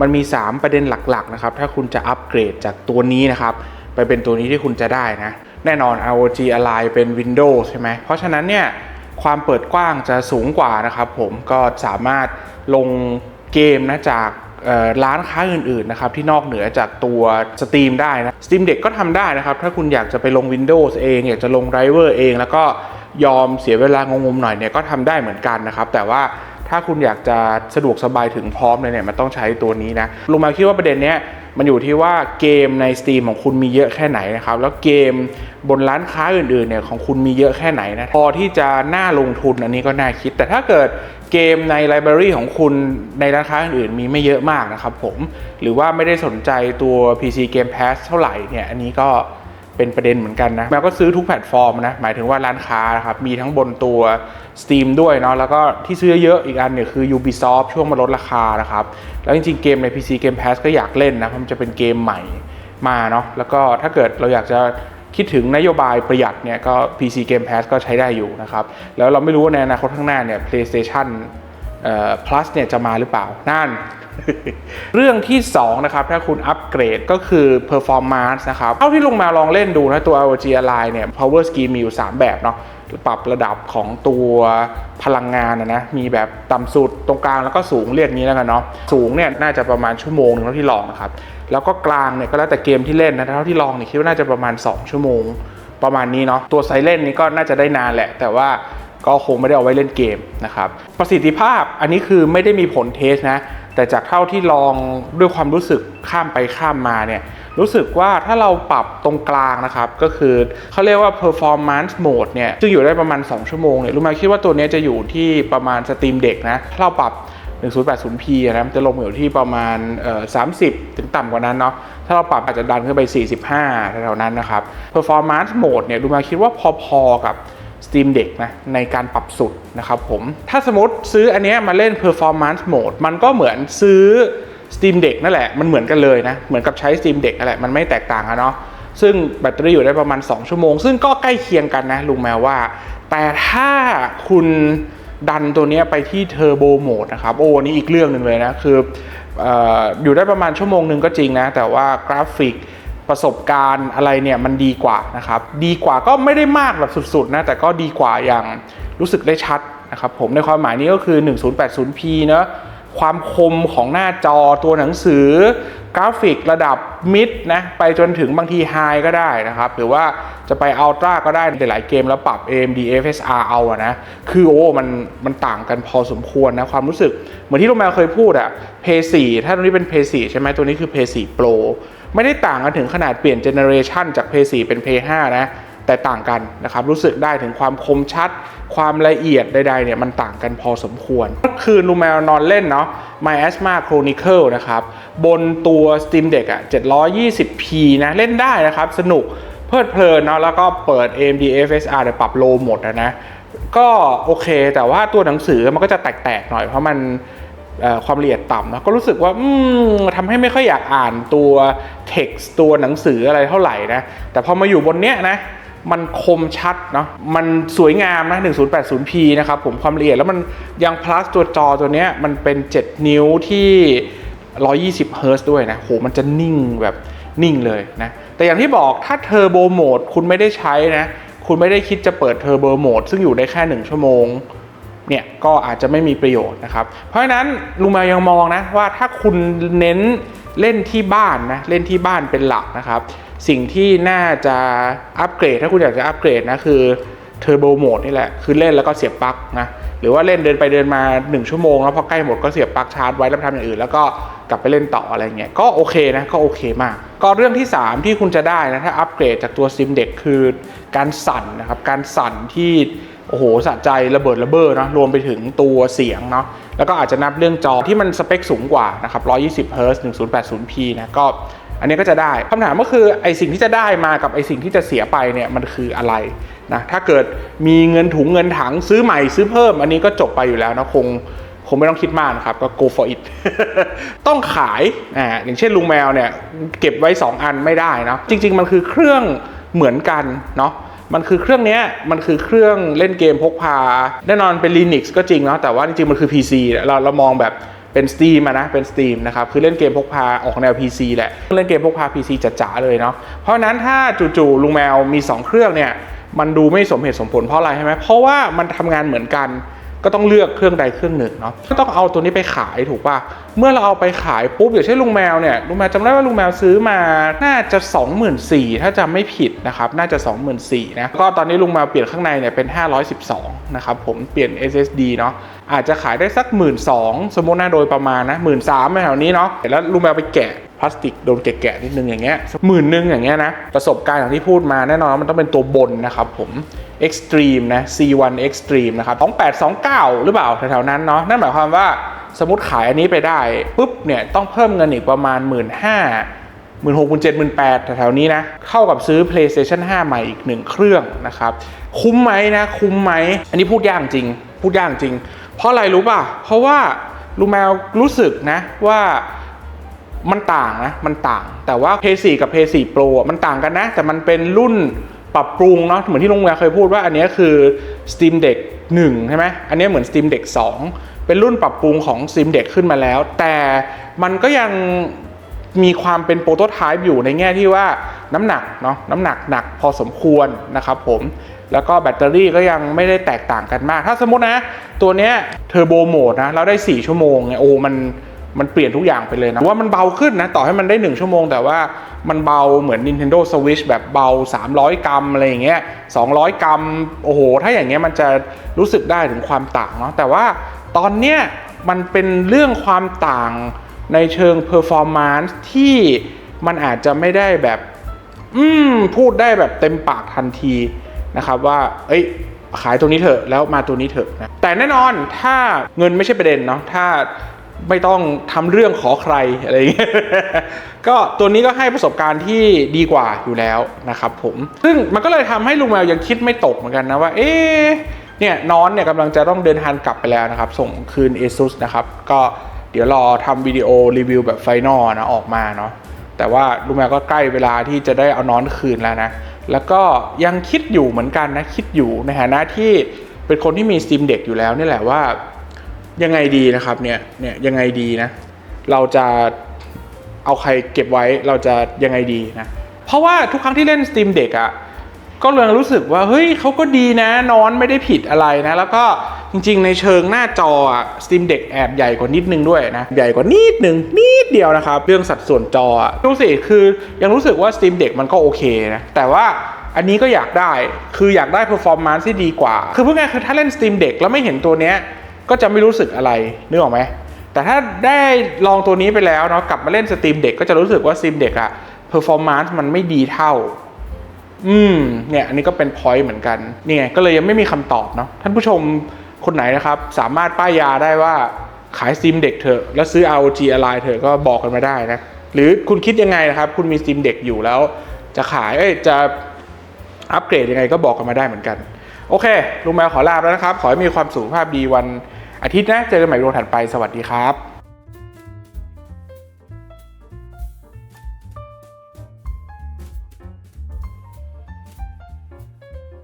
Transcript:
มันมี 3 ประเด็นหลักๆนะครับถ้าคุณจะอัปเกรดจากตัวนี้นะครับไปเป็นตัวนี้ที่คุณจะได้นะแน่นอน ROG Ally เป็น Windows ใช่ไหมเพราะฉะนั้นเนี่ยความเปิดกว้างจะสูงกว่านะครับผมก็สามารถลงเกมนะจากร้านค้าอื่นๆนะครับที่นอกเหนือจากตัว Steam ได้นะ Steam Deck ก็ทำได้นะครับ ถ้าคุณอยากจะไปลง Windows เอง อยากจะลง Driver เอง แล้วก็ยอมเสียเวลางงๆหน่อยเนี่ยก็ทำได้เหมือนกันนะครับ แต่ว่า ถ้าคุณอยากจะสะดวกสบายถึงพร้อมเลยเนี่ยมันต้องใช้ตัวนี้นะลุงมาคิดว่าประเด็นเนี้ยมันอยู่ที่ว่าเกมใน Steam ของคุณมีเยอะแค่ไหนนะครับ แล้วเกมบนร้านค้าอื่นๆเนี่ยของคุณมีเยอะแค่ไหนนะพอที่จะน่าลงทุนอันนี้ก็น่าคิด แต่ถ้าเกิดเกมในไลบรารีของคุณในร้านค้าอื่นๆมีไม่เยอะมากนะครับผมหรือว่าไม่ได้สนใจตัว PC Game Pass เท่าไหร่เนี่ยอันนี้ก็ เป็นประเด็นเหมือนกันนะแมวก็ซื้อทุกแพลตฟอร์มนะ หมายถึงว่าร้านค้านะครับมีทั้งบนตัว Steam ด้วยเนาะแล้วก็ที่ซื้อเยอะอีกอันเนี่ยคือ Ubisoft ช่วงมาลดราคานะครับ แล้วจริงๆ เกมใน PC Game Pass ก็อยากเล่นนะเพราะมันจะเป็นเกมใหม่มาเนาะแล้วก็ถ้าเกิดเราอยากจะคิดถึงนโยบายประหยัดเนี่ยก็ PC Game Pass ก็ใช้ได้อยู่นะครับ แล้วเราไม่รู้ว่าในอนาคตข้างหน้าเนี่ย PlayStation เอ่อ plus เนี่ยจะมาหรือเปล่านั่น เรื่องที่ 2 นะครับ ถ้าคุณอัปเกรดก็คือ performance นะครับเท่าที่ลงมาลองเล่นดูนะตัว ROG Ally เนี่ย power scheme มีอยู่ 3 แบบเนาะปรับระดับของตัวพลังงานนะนะมีแบบต่ำสุดตรงกลางแล้วก็สูงเรียกงี้แล้วกันเนาะสูงเนี่ยน่าจะประมาณชั่วโมงหนึงเท่าที่ลองนะครับแล้วก็กลางเนี่ยก็แล้วแต่เกมที่เล่นนะเท่าที่ลองเนี่ยคิดว่าน่าจะประมาณ 2 ชั่วโมง ประมาณนี้เนาะตัวไซเลนนี่ก็น่าจะได้นานแหละ แต่ว่าก็คงไม่ได้เอาไว้เล่นเกมนะครับประสิทธิภาพอันนี้คือไม่ได้มีผลเทสนะ แต่จากเท่าที่ลองด้วยความรู้สึกข้ามไปข้ามมาเนี่ยรู้สึกว่าถ้าเราปรับตรงกลางนะครับ ก็คือเขาเรียกว่า performance mode เนี่ยซึ่งอยู่ได้ประมาณ 2 ชั่วโมงเนี่ยรู้ไหมคิดว่าตัวนี้จะอยู่ที่ประมาณ Steam Deck นะถ้าเราปรับ 1080p อะนะมันจะลงอยู่ที่ประมาณ 30 ถึงต่ำกว่านั้นเนาะถ้าเราปรับอาจจะดันขึ้นไป 45แถวนั้นนะครับ performance mode เนี่ยดูมาคิดว่าพอๆกับ Steam Deck นะในการปรับสุดนะครับผม ถ้าสมมติซื้ออันนี้มาเล่น performance mode มันก็เหมือนซื้อ Steam Deck นั่นแหละ มันเหมือนกันเลยนะ เหมือนกับใช้ Steam Deck นั่นแหละ มันไม่แตกต่างกันเนาะซึ่งแบตเตอรี่อยู่ได้ประมาณ 2 ชั่วโมง ซึ่งก็ใกล้เคียงกันนะลุงแมวว่า แต่ถ้าคุณดันตัวนี้ไปที่เทอร์โบโหมดนะครับ โอ้นี่อีกเรื่องหนึ่งเลยนะ คืออออยู่ได้ประมาณชั่วโมงหนึ่งก็จริงนะ แต่ว่ากราฟิก ประสบการณ์อะไรเนี่ยมันดีกว่านะครับ ดีกว่าก็ไม่ได้มากแบบสุดๆนะแต่ก็ดีกว่าอย่างรู้สึกได้ชัดนะครับผมในความหมายนี้ก็คือ 1080p เนะความคมของหน้าจอตัวหนังสือ กราฟิกระดับมิดนะไปจนถึงบางทีไฮก็ได้นะครับ หรือว่าจะไปอัลตร้าก็ได้ในหลายเกมแล้วปรับ AMD FSR เอาอะนะ คือโอ้มันมันต่างกันพอสมควรนะ ความรู้สึก เหมือนที่ลุงแมวเคยพูดอะ p 4ถ้าตัวนี้เป็น p 4ใช่ไหมตัวนี้คือ p 4 Pro ไม่ได้ต่างกันถึงขนาดเปลี่ยนเจเนอเรชันจาก p 4เป็น p 5นะแต่ต่างกันนะครับรู้สึกได้ถึงความคมชัด ความละเอียดใดๆเนี่ยมันต่างกันพอสมควรเมื่อคืนลุงแมวนอนเล่นเนาะ My Asthma Chronicle นะครับ บนตัว Steam Deck อะ 720p นะ เล่นได้นะครับ สนุกเพลิดเพลินเนาะแล้วก็เปิด AMD FSR แต่ปรับโลหมดอะนะ ก็โอเค แต่ว่าตัวหนังสือมันก็จะแตกๆหน่อยเพราะมัน ความละเอียดต่ำนะก็รู้สึกว่าทำให้ไม่ค่อยอยากอ่านตัว text ตัวหนังสืออะไรเท่าไหร่นะ แต่พอมาอยู่บนเนี้ยนะมันคมชัดเนาะ มันสวยงามนะ 1080p นะครับผมความละเอียดแล้วมันยัง plus ตัวจอตัวเนี้ยมันเป็น 7 นิ้วที่ 120 Hz ด้วยนะ โห มันจะนิ่งแบบนิ่งเลยนะ แต่อย่างที่บอกถ้าเทอร์โบโหมดคุณไม่ได้ใช้นะ คุณไม่ได้คิดจะเปิดเทอร์โบโหมดซึ่งอยู่ได้แค่ 1 ชั่วโมง เนี่ยก็อาจจะไม่มีประโยชน์นะครับ เพราะฉะนั้นลุงแมวยังมองนะว่าถ้าคุณเน้นเล่นที่บ้านนะเล่นที่บ้านเป็นหลักนะครับ สิ่งที่น่าจะอัปเกรดถ้าคุณอยากจะอัปเกรดนะคือ เทอร์โบโหมดนี่แหละคือเล่นแล้วก็เสียบปลั๊กนะหรือว่าเล่นเดินไปเดินมา 1 ชั่วโมงแล้วพอใกล้หมดก็เสียบปลั๊กชาร์จไว้แล้วทำอย่างอื่น แล้วก็กลับไปเล่นต่ออะไรเงี้ยก็โอเคนะก็โอเคมาก ก็เรื่องที่ 3 ที่คุณจะได้นะถ้าอัปเกรดจากตัว Steam Deck คือการสั่นนะครับการสั่นที่โอ้โหสะใจระเบิดระเบ้อเนาะรวมไปถึงตัวเสียงเนาะแล้วก็อาจจะนับเรื่องจอที่มันสเปคสูงกว่านะครับ120 Hz 1080p นะก็ อันนี้ก็จะได้คำถามก็คือไอสิ่งที่จะได้มากับไอสิ่งที่จะเสียไปเนี่ยมันคืออะไรนะถ้าเกิดมีเงินถุงเงินถังซื้อใหม่ซื้อเพิ่ม อันนี้ก็จบไปอยู่แล้วนะคงคงไม่ต้องคิดมากนะครับก็ go for it ต้องขายอ่าอย่างเช่นลุงแมวเนี่ยเก็บไว้ 2 อันไม่ได้นะจริง ๆ มันคือเครื่องเหมือนกันเนาะมันคือเครื่องนี้มันคือเครื่องเล่นเกมพกพา แน่นอนเป็น Linux ก็จริงเนาะแต่ว่าจริงๆ มันคือ PC เราเรามองแบบ เป็นสตรีมนะเป็นสตรีมนะครับคือเล่นเกมพกพาออกแนว PC แหละเล่นเกมพกพา PC จ๋าๆเลยเนาะเพราะนั้นถ้าจู่ๆลุงแมวมี 2 เครื่องเนี่ยมันดูไม่สมเหตุสมผลเพราะอะไรใช่ไหมเพราะว่ามันทำงานเหมือนกัน ก็ต้องเลือกเครื่องใดเครื่องหนึ่งเนาะก็ต้องเอาตัวนี้ไปขายถูกป่ะเมื่อเราเอาไปขายปุ๊บอย่างเช่นลุงแมวเนี่ยลุงแมวจำได้ว่าลุงแมวซื้อมาน่าจะ 24,000ถ้าจำไม่ผิดนะครับน่าจะ 24,000นะก็ตอนนี้ลุงแมวเปลี่ยนข้างในเนี่ยเป็น 512นะครับผมเปลี่ยน SSD เนาะอาจจะขายได้สัก 12,000สมมตินะโดยประมาณนะ13,000แถวนี้เนาะแล้วลุงแมวไปแกะ พลาสติกโดนแกะๆนิดนึงอย่างเงี้ยหมื่นนึงอย่างเงี้ยนะ ประสบการณ์อย่างที่พูดมาแน่นอนมันต้องเป็นตัวบนนะครับผม Extreme นะ C1 Extreme นะครับ2829 หรือเปล่า แถวๆนั้นเนาะนั่นหมายความว่าสมมติขายอันนี้ไปได้ปุ๊บเนี่ยต้องเพิ่มเงินอีกประมาณ 1 5 0 0 0หมื่นหกหมื่นเจ็ดหมื่นแปดแถวๆนี้นะเท่ากับซื้อ PlayStation 5 ใหม่อีกหนึ่งเครื่องนะครับคุ้มไหมนะคุ้มไหมอันนี้พูดยากจริง พูดยากจริง เพราะอะไรรู้ป่ะเพราะว่าลูแมวรู้สึกนะว่า มันต่างนะ มันต่าง แต่ว่า P4 กับ Play 4 Pro มันต่างกันนะ แต่มันเป็นรุ่นปรับปรุงเนาะ เหมือนที่ลุงแมวเคยพูดว่าอันนี้คือ Steam Deck 1 ใช่ไหม อันนี้เหมือน Steam Deck 2 เป็นรุ่นปรับปรุงของ Steam Deck ขึ้นมาแล้ว แต่มันก็ยังมีความเป็นโปรโตไทป์อยู่ในแง่ที่ว่าน้ำหนักเนาะ น้ำหนักหนักพอสมควรนะครับผม แล้วก็แบตเตอรี่ก็ยังไม่ได้แตกต่างกันมาก ถ้าสมมตินะ ตัวเนี้ยเทอร์โบโหมดนะ เราได้ 4 ชั่วโมงเนี่ย โอ้ มัน มันเปลี่ยนทุกอย่างไปเลยนะว่ามันเบาขึ้นนะ ต่อให้มันได้ 1 ชั่วโมง แต่ว่ามันเบาเหมือน Nintendo Switch แบบเบา 300 กรัมอะไรอย่างเงี้ย200 กรัม โอ้โห ถ้าอย่างเงี้ยมันจะรู้สึกได้ถึงความต่างเนาะแต่ว่าตอนเนี้ยมันเป็นเรื่องความต่างในเชิง performance ที่มันอาจจะไม่ได้แบบ อืม พูดได้แบบเต็มปากทันทีนะครับว่า เอ้ยขายตัวนี้เถอะแล้วมาตัวนี้เถอะนะแต่แน่นอนถ้าเงินไม่ใช่ประเด็นเนาะถ้า ไม่ต้องทำเรื่องขอใครอะไรอย่างเงี้ยก็ตัวนี้ก็ให้ประสบการณ์ที่ดีกว่าอยู่แล้วนะครับผมซึ่งมันก็เลยทำให้ลุงแมวยังคิดไม่ตกเหมือนกันนะว่า เอ๊เนี่ยน้อนเนี่ยกำลังจะต้องเดินทางกลับไปแล้วนะครับ ส่งคืน ASUS นะครับ ก็เดี๋ยวรอทำวิดีโอรีวิวแบบไฟนอลนะออกมาเนาะแต่ว่าลุงแมวก็ใกล้เวลาที่จะได้เอาน้อนคืนแล้วนะ แล้วก็ยังคิดอยู่เหมือนกันนะ คิดอยู่ในฐานะที่เป็นคนที่มี Steam Deck อยู่แล้วนี่แหละว่า ยังไงดีนะครับเนี่ยเนี่ยยังไงดีนะ เราจะเอาใครเก็บไว้เราจะยังไงดีนะ เพราะว่าทุกครั้งที่เล่น Steam Deck อะ่ะก็เลยรู้สึกว่าเฮ้ยเขาก็ดีนะ นอนไม่ได้ผิดอะไรนะ แล้วก็จริงๆ ในเชิงหน้าจออะ Steam Deck แอบใหญ่กว่านิดนึงด้วยนะ ใหญ่กว่านิดนึง นิดเดียวนะครับ เรื่องสัดส่วนจอดูสิคือยังรู้สึกว่า Steam Deck มันก็โอเคนะ แต่ว่าอันนี้ก็อยากได้คืออยากได้ performance ที่ดีกว่า คือพูดง่ายคือถ้าเล่น Steam Deck แล้วไม่เห็นตัวเนี้ย ก็จะไม่รู้สึกอะไรนึกออกไหมแต่ถ้าได้ลองตัวนี้ไปแล้วเนาะกลับมาเล่น Steam Deck ก็จะรู้สึกว่า Steam Deck อะ performance มันไม่ดีเท่า อืมเนี่ยอันนี้ก็เป็น point เหมือนกันนี่ไงก็เลยยังไม่มีคำตอบเนาะท่านผู้ชมคนไหนนะครับ สามารถป้ายยาได้ว่าขาย Steam Deck เถอะแล้วซื้อ ROG Ally เถอะก็บอกกันมาได้นะหรือคุณคิดยังไงนะครับ คุณมี Steam Deck อยู่แล้ว จะขายเอ้ยจะอัปเกรดยังไงก็บอกกันมาได้เหมือนกัน โอเค ลุงแมวขอลาแล้วนะครับ ขอให้มีความสุขภาพดีวันอาทิตย์นะ เจอกันใหม่วันถัดไป สวัสดีครับ